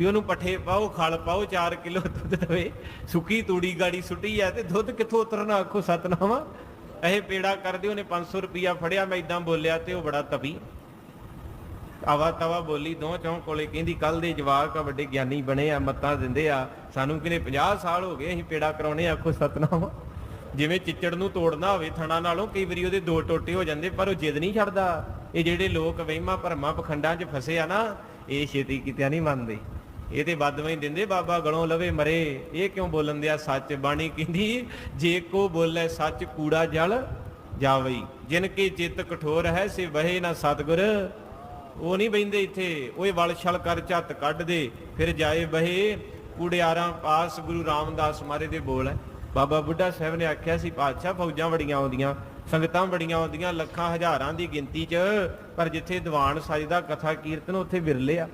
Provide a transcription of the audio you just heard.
ਵੀ ਉਹਨੂੰ ਪੱਠੇ ਪਾਓ, ਖਲ ਪਾਓ 4 ਕਿਲੋ ਦੁੱਧ ਦੇਵੇ। ਸੁੱਕੀ ਤੂੜੀ ਗਾੜੀ ਸੁੱਟੀ ਆ ਤੇ ਦੁੱਧ ਕਿੱਥੋਂ ਉਤਰਨਾ? ਆਖੋ ਸਤਨਾਮਾ। ਇਹ ਪੇੜਾ ਕਰਦੇ ਉਹਨੇ 500 ਰੁਪਿਆ ਫੜਿਆ, ਮੈਂ ਇਦਾਂ ਬੋਲਿਆ ਤੇ ਉਹ ਬੜਾ ਤਪੀ ਆਵਾ ਤਵਾ ਬੋਲੀ ਦੋ ਚੌਂ ਕੋਲੇ ਕਹਿੰਦੀ ਕੱਲ ਦੇ ਜਵਾਕ ਆ, ਵੱਡੇ ਗਿਆਨੀ ਬਣੇ ਆ, ਮੱਤਾਂ ਦਿੰਦੇ ਆ। ਸਾਨੂੰ ਕਿਨੇ 50 ਸਾਲ ਹੋ ਗਏ, ਅਸੀਂ ਪੇੜਾ ਕਰਾਉਣੇ ਆਖੋ ਸਤਨਾਮ। ਜਿਵੇਂ ਚਿੱਚੜ ਨੂੰ ਤੋੜਨਾ ਹੋਵੇ, ਥਣਾ ਨਾਲੋਂ ਕਈ ਵਾਰੀ ਉਹਦੇ ਦੋ ਟੋਟੇ ਹੋ ਜਾਂਦੇ, ਪਰ ਉਹ ਜਿੱਦ ਨਹੀਂ ਛੱਡਦਾ। ਇਹ ਜਿਹੜੇ ਲੋਕ ਵਹਿਮਾਂ ਭਰਮਾਂ ਪਖੰਡਾਂ 'ਚ ਫਸੇ ਆ ਨਾ, ਇਹ ਛੇਤੀ ਕਿਤੇ ਨਹੀਂ ਮੰਨਦੇ। ਇਹ ਤੇ ਬਦਵਾਈ ਦਿੰਦੇ, ਬਾਬਾ ਗਲੋਂ ਲਵੇ ਮਰੇ। ਇਹ ਕਿਉਂ ਬੋਲਣ ਦਿਆ? ਸੱਚ ਬਾਣੀ ਕਹਿੰਦੀ, ਜੇ ਕੋ ਬੋਲੇ ਸੱਚ ਕੂੜਾ ਜਲ ਜਾਵਈ। ਜਿਨ ਕੇ ਚਿੱਤ ਕਠੋਰ ਹੈ, ਸੇ ਵਹੇ ਨਾ ਸਤਗੁਰ। ਉਹ ਨਹੀਂ ਬੈਂਦੇ ਇੱਥੇ। ਓਏ ਵਲ ਛਲ ਕਰ ਝੱਤ ਕੱਢ ਦੇ, ਫਿਰ ਜਾਏ ਬਹੇ ਕੁੜਿਆਰਾਂ ਪਾਸ ਗੁਰੂ ਰਾਮਦਾਸ ਮਾਰੇ ਦੇ ਬੋਲ ਹੈ। ਬਾਬਾ ਬੁੱਢਾ ਸਾਹਿਬ ਨੇ ਆਖਿਆ ਸੀ, ਪਾਤਸ਼ਾਹ ਫੌਜਾਂ ਬੜੀਆਂ ਆਉਂਦੀਆਂ, ਸੰਗਤਾਂ ਬੜੀਆਂ ਆਉਂਦੀਆਂ, ਲੱਖਾਂ ਹਜ਼ਾਰਾਂ ਦੀ ਗਿਣਤੀ 'ਚ। ਪਰ ਜਿੱਥੇ ਦੀਵਾਨ ਸਜਦਾ ਕਥਾ ਕੀਰਤਨ, ਉੱਥੇ ਵਿਰਲੇ ਆ।